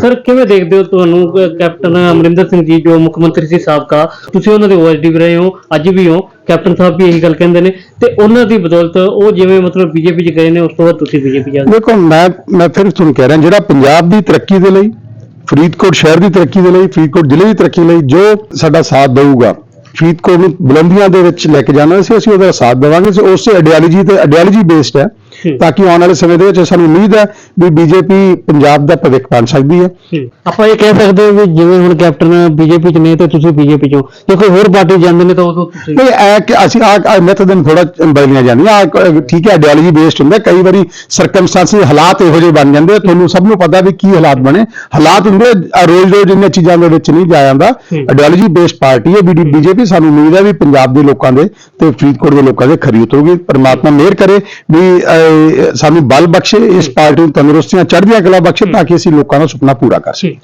Sir ਕਿਵੇਂ ਦੇਖਦੇ ਹੋ ਤੁਹਾਨੂੰ ਕ- ਕੈਪਟਨ ਅਮਰਿੰਦਰ ਸਿੰਘ ਜੀ, ਜੋ ਮੁੱਖ ਮੰਤਰੀ ਸੀ ਸਾਬਕਾ, ਤੁਸੀਂ ਉਹਨਾਂ ਦੇ ਓਐਸਡੀ ਵੀ ਰਹੇ ਹੋ, ਅੱਜ ਵੀ ਹੋ ਕੈਪਟਨ ਸਾਹਿਬ ਵੀ ਇਹੀ ਗੱਲ ਕਹਿੰਦੇ ਨੇ, ਤੇ ਉਹਨਾਂ ਦੀ ਬਦੌਲਤ ਉਹ ਜਿਵੇਂ ਮਤਲਬ ਬੀਜੇਪੀ ਚ ਗਏ ਨੇ, ਉਸ ਤੋਂ ਬਾਅਦ ਤੁਸੀਂ ਬੀਜੇਪੀ ਆ ਗਏ ਦੇਖੋ, ਮੈਂ ਮੈਂ ਫਿਰ ਤੁਹਾਨੂੰ ਕਹਿ ਰਿਹਾ, ਜਿਹੜਾ ਪੰਜਾਬ ਦੀ ਤਰੱਕੀ ਦੇ ਲਈ, ਫਰੀਦਕੋਟ ਸ਼ਹਿਰ ਦੀ ਤਰੱਕੀ ਦੇ ਲਈ, ਫਰੀਦਕੋਟ ਜ਼ਿਲ੍ਹੇ ਦੀ ਤਰੱਕੀ ਲਈ ਜੋ ਸਾਡਾ ਸਾਥ ਦੇਊਗਾ, ਫਰੀਦਕੋਟ ਨੂੰ ਬੁਲੰਦੀਆਂ ਦੇ ਵਿੱਚ ਲੈ ਕੇ ਜਾਣਾ ਸੀ, ਅਸੀਂ ਉਹਦਾ ਸਾਥ ਦੇਵਾਂਗੇ ਸੋ ਉਸੇ ਆਈਡੀਓਲੋਜੀ ਤੇ ਆਈਡੀਓਲੋਜੀ ਬੇਸਡ ਹੈ। ਤਾਂ ਕਿ ਆਉਣ ਵਾਲੇ ਸਮੇਂ ਦੇ ਵਿੱਚ ਸਾਨੂੰ ਉਮੀਦ ਹੈ ਵੀ ਬੀਜੇਪੀ ਪੰਜਾਬ ਦਾ ਭਵਿੱਖ ਬਣ ਸਕਦੀ ਹੈ। ਆਪਾਂ ਇਹ ਕਹਿ ਸਕਦੇ ਹਾਂ ਵੀ ਜਿਵੇਂ ਹੁਣ ਕੈਪਟਨ ਬੀਜੇਪੀ ਚ ਨੇ ਤੇ ਤੁਸੀਂ ਬੀਜੇਪੀ ਚੋਂ। ਜੇ ਕੋਈ ਹੋਰ ਪਾਰਟੀ ਜਾਂਦੇ ਨੇ ਤਾਂ ਉਦੋਂ ਤੁਸੀਂ ਨਹੀਂ ਐ ਕਿ ਅਸੀਂ ਆ ਮੈਥਡ ਥੋੜਾ ਬਦਲੀਆਂ ਜਾਂਦੀਆਂ। ਆਹ ਕ- ਠੀਕ ਹੈ ਆਈਡੀਓਲੋਜੀ ਬੇਸਡ ਹੁੰਦਾ। ਕਈ ਵਾਰੀ ਸਰਕਮਸਟੈਂਸਸ ਹਾਲਾਤ ਇਹੋ ਜਿਹੇ ਬਣ ਜਾਂਦੇ ਆ, ਤੁਹਾਨੂੰ ਸਭ ਨੂੰ ਪਤਾ ਵੀ ਕੀ ਹਾਲਾਤ ਬਣੇ। ਹਾਲਾਤ ਹੁੰਦੇ ਆ, ਰੋਜ਼ ਰੋਜ਼ ਇਹਨਾਂ ਚੀਜ਼ਾਂ ਦੇ ਵਿੱਚ ਨਹੀਂ ਜਾਇਆ ਜਾਂਦਾ। ਆਈਡੀਓਲੋਜੀ ਬੇਸਡ ਪਾਰਟੀ ਹੈ। ਬੀਜੇਪੀ ਸਾਨੂੰ ਉਮੀਦ ਹੈ ਵੀ ਪੰਜਾਬ ਦੇ ਲੋਕਾਂ ਦੇ ਤੇ ਫਰੀਦਕੋਟ ਦੇ ਲੋਕਾਂ ਦੇ ਖਰੀ ਉਤਰੂਗੀ। ਪਰਮਾਤਮਾ ਮਿਹਰ ਕਰੇ ਵੀ ਸਾਨੂੰ ਬਲ ਬਖਸ਼ੇ ਇਸ ਪਾਰਟੀ ਨੂੰ ਤੰਦਰੁਸਤੀਆਂ ਚੜ੍ਹਦੀਆਂ ਕਲਾ ਬਖਸ਼ੇ ਤਾਂ ਕਿ ਅਸੀਂ ਲੋਕਾਂ ਦਾ ਸੁਪਨਾ ਪੂਰਾ ਕਰ ਸਕੀਏ।